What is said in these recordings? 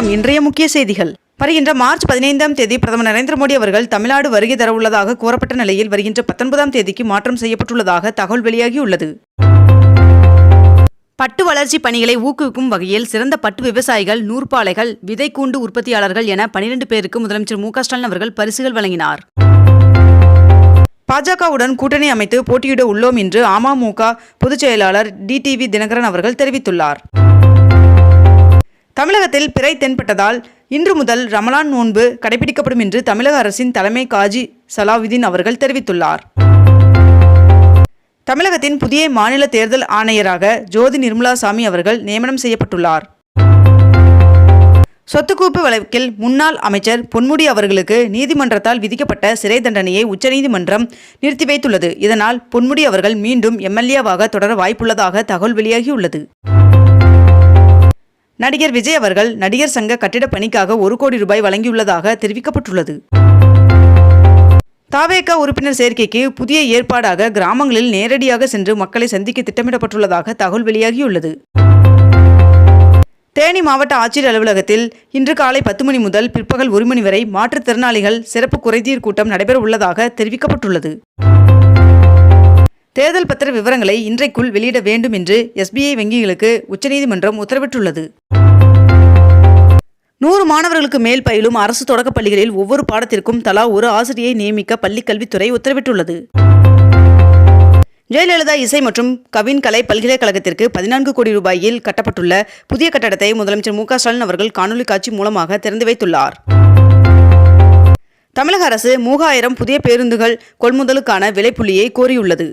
வணக்கம். இன்றைய முக்கிய செய்திகள். வருகின்ற மார்ச் பதினைந்தாம் தேதி பிரதமர் நரேந்திர மோடி அவர்கள் தமிழ்நாடு வருகை தரவுள்ளதாக கூறப்பட்ட நிலையில் வருகின்ற பத்தொன்பதாம் தேதிக்கு மாற்றம் செய்யப்பட்டுள்ளதாக தகவல் வெளியாகியுள்ளது. பட்டு வளர்ச்சி பணிகளை ஊக்குவிக்கும் வகையில் சிறந்த பட்டு விவசாயிகள் நூற்பாலைகள் விதைக்கூண்டு உற்பத்தியாளர்கள் என பனிரெண்டு பேருக்கு முதலமைச்சர் மு ஸ்டாலின் அவர்கள் பரிசுகள் வழங்கினார். பாஜகவுடன் கூட்டணி அமைத்து போட்டியிட உள்ளோம் என்று அமமுக பொதுச் செயலாளர் டிடிவி தினகரன் அவர்கள் தெரிவித்துள்ளார். தமிழகத்தில் பிறை தென்பட்டதால் இன்று முதல் ரமலான் நோன்பு கடைபிடிக்கப்படும் என்று தமிழக அரசின் தலைமை காஜி சலாவுதீன் அவர்கள் தெரிவித்துள்ளார். தமிழகத்தின் புதிய மாநில தேர்தல் ஆணையராக ஜோதி நிர்மலா சாமி அவர்கள் நியமனம் செய்யப்பட்டுள்ளார். சொத்துக்குவிப்பு வழக்கில் முன்னாள் அமைச்சர் பொன்முடி அவர்களுக்கு நீதிமன்றத்தால் விதிக்கப்பட்ட சிறை தண்டனையை உச்சநீதிமன்றம் நிறுத்தி வைத்துள்ளது. இதனால் பொன்முடி அவர்கள் மீண்டும் எம்எல்ஏவாக தொடர வாய்ப்புள்ளதாக தகவல் வெளியாகியுள்ளது. நடிகர் விஜய் அவர்கள் நடிகர் சங்க கட்டிடப் பணிக்காக ஒரு கோடி ரூபாய் வழங்கியுள்ளதாக தெரிவிக்கப்பட்டுள்ளது. தாவேக உறுப்பினர் சேர்க்கைக்கு புதிய ஏற்பாடாக கிராமங்களில் நேரடியாக சென்று மக்களை சந்திக்க திட்டமிடப்பட்டுள்ளதாக தகவல் வெளியாகியுள்ளது. தேனி மாவட்ட ஆட்சியர் அலுவலகத்தில் இன்று காலை பத்து மணி முதல் பிற்பகல் ஒரு மணி வரை மாற்றுத்திறனாளிகள் சிறப்பு குறைதீர் கூட்டம் நடைபெற உள்ளதாக தெரிவிக்கப்பட்டுள்ளது. தேர்தல் பத்திர விவரங்களை இன்றைக்குள் வெளியிட வேண்டும் என்று எஸ்பிஐ வங்கிகளுக்கு உச்சநீதிமன்றம் உத்தரவிட்டுள்ளது. நூறு மாணவர்களுக்கு மேல் பயிலும் அரசு தொடக்கப் பள்ளிகளில் ஒவ்வொரு பாடத்திற்கும் தலா ஒரு ஆசிரியை நியமிக்க பள்ளிக்கல்வித்துறை உத்தரவிட்டுள்ளது. ஜெயலலிதா இசை மற்றும் கவின் கலை பல்கலைக்கழகத்திற்கு பதினான்கு கோடி ரூபாயில் கட்டப்பட்டுள்ள புதிய கட்டடத்தை முதலமைச்சர் மு ஸ்டாலின் அவர்கள் காணொலி காட்சி மூலமாக திறந்து வைத்துள்ளார். தமிழக அரசு மூவாயிரம் புதிய பேருந்துகள் கொள்முதலுக்கான விலைப்புள்ளியை கோரியுள்ளது.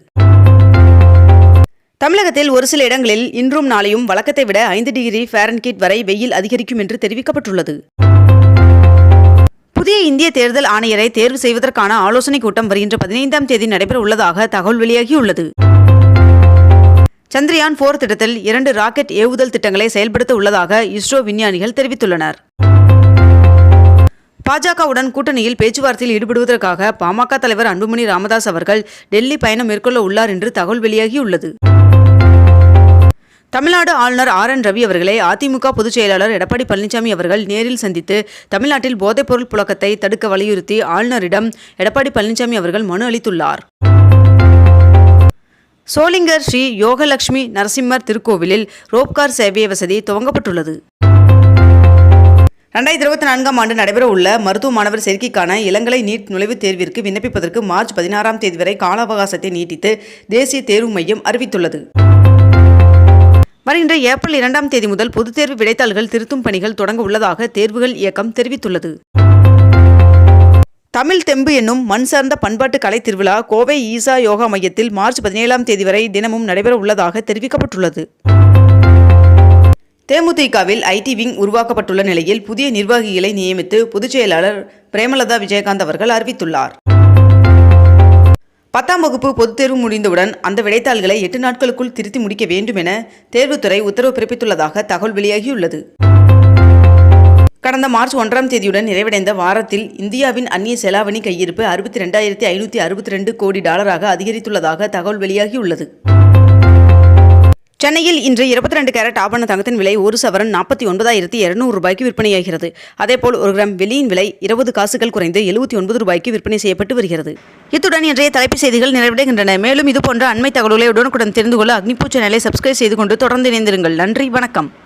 தமிழகத்தில் ஒரு சில இடங்களில் இன்றும் நாளையும் வழக்கத்தை விட ஐந்து டிகிரி ஃபாரன்கீட் வரை வெயில் அதிகரிக்கும் என்று தெரிவிக்கப்பட்டுள்ளது. புதிய இந்திய தேர்தல் ஆணையரை தேர்வு செய்வதற்கான ஆலோசனைக் கூட்டம் வருகின்ற பதினைந்தாம் தேதி நடைபெற உள்ளதாக தகவல் வெளியாகியுள்ளது. சந்திரயான் போர் திட்டத்தில் இரண்டு ராக்கெட் ஏவுதல் திட்டங்களை செயல்படுத்த உள்ளதாக இஸ்ரோ விஞ்ஞானிகள் தெரிவித்துள்ளனர். பாஜகவுடன் கூட்டணியில் பேச்சுவார்த்தையில் ஈடுபடுவதற்காக பாமக தலைவர் அன்புமணி ராமதாஸ் அவர்கள் டெல்லி பயணம் மேற்கொள்ள உள்ளார் என்று தகவல் வெளியாகியுள்ளது. தமிழ்நாடு ஆளுநர் ஆர் என் ரவி அவர்களை அதிமுக பொதுச் செயலாளர் எடப்பாடி பழனிசாமி அவர்கள் நேரில் சந்தித்து தமிழ்நாட்டில் போதைப்பொருள் புழக்கத்தை தடுக்க வலியுறுத்தி ஆளுநரிடம் எடப்பாடி பழனிசாமி அவர்கள் மனு அளித்துள்ளார். சோளிங்கர் ஸ்ரீ யோகலட்சுமி நரசிம்மர் திருக்கோவிலில் ரோப்கார் சேவை வசதி துவங்கப்பட்டுள்ளது. ரெண்டாயிரத்தி இருபத்தி நான்காம் ஆண்டு நடைபெற உள்ள மருத்துவ மாணவர் சேர்க்கைக்கான இளங்கலை நீட் நுழைவுத் தேர்விற்கு விண்ணப்பிப்பதற்கு மார்ச் பதினாறாம் தேதி வரை கால அவகாசத்தை நீட்டித்து தேசிய தேர்வு மையம் அறிவித்துள்ளது. வருகின்ற ஏப்ரல் இரண்டாம் தேதி முதல் பொதுத் தேர்வு விடைத்தாள்கள் திருத்தும் பணிகள் தொடங்க உள்ளதாக தேர்வுகள் இயக்கம் தெரிவித்துள்ளது. தமிழ் தெம்பு என்னும் மண் சார்ந்த பண்பாட்டு கலை திருவிழா கோவை ஈசா யோகா மையத்தில் மார்ச் பதினேழாம் தேதி வரை தினமும் நடைபெற உள்ளதாக தெரிவிக்கப்பட்டுள்ளது. தேமுதிகவில் ஐடி விங் உருவாக்கப்பட்டுள்ள நிலையில் புதிய நிர்வாகிகளை நியமித்து பொதுச் செயலாளர் பிரேமலதா விஜயகாந்த் அவர்கள் அறிவித்துள்ளார். பத்தாம் வகுப்பு பொதுத் தேர்வு முடிந்தவுடன் அந்த விடைத்தாள்களை எட்டு நாட்களுக்குள் திருத்தி முடிக்க வேண்டும் என தேர்வுத்துறை உத்தரவு பிறப்பித்துள்ளதாக தகவல் வெளியாகியுள்ளது. கடந்த மார்ச் ஒன்றாம் தேதியுடன் நிறைவடைந்த வாரத்தில் இந்தியாவின் அந்நிய செலாவணி கையிருப்பு அறுபத்தி ரெண்டாயிரத்தி ஐநூற்றி அறுபத்தி ரெண்டு கோடி டாலராக அதிகரித்துள்ளதாக தகவல் வெளியாகியுள்ளது. சென்னையில் இன்று இருபத்தி ரெண்டு கேரட் ஆபரண தங்கத்தின் விலை ஒரு சவரன் நாற்பத்தி ஒன்பதாயிரத்தி இருநூறு ரூபாய்க்கு விற்பனையாகிறது. அதேபோல் ஒரு கிராம் வெளியின் விலை இருபது காசுகள் குறைந்து எழுபத்தி ஒன்பது ரூபாய்க்கு விற்பனை செய்யப்பட்டு வருகிறது. இத்துடன் இன்றைய தலைப்புச் செய்திகள் நிறைவடைகின்றன. மேலும் இதுபோன்ற அண்மை தகவல்களை உடனுக்குடன் தெரிந்து கொள்ள அக்னிபூ சேனலை சப்ஸ்கிரைப் செய்து கொண்டு தொடர்ந்து இணைந்திருங்கள். நன்றி வணக்கம்.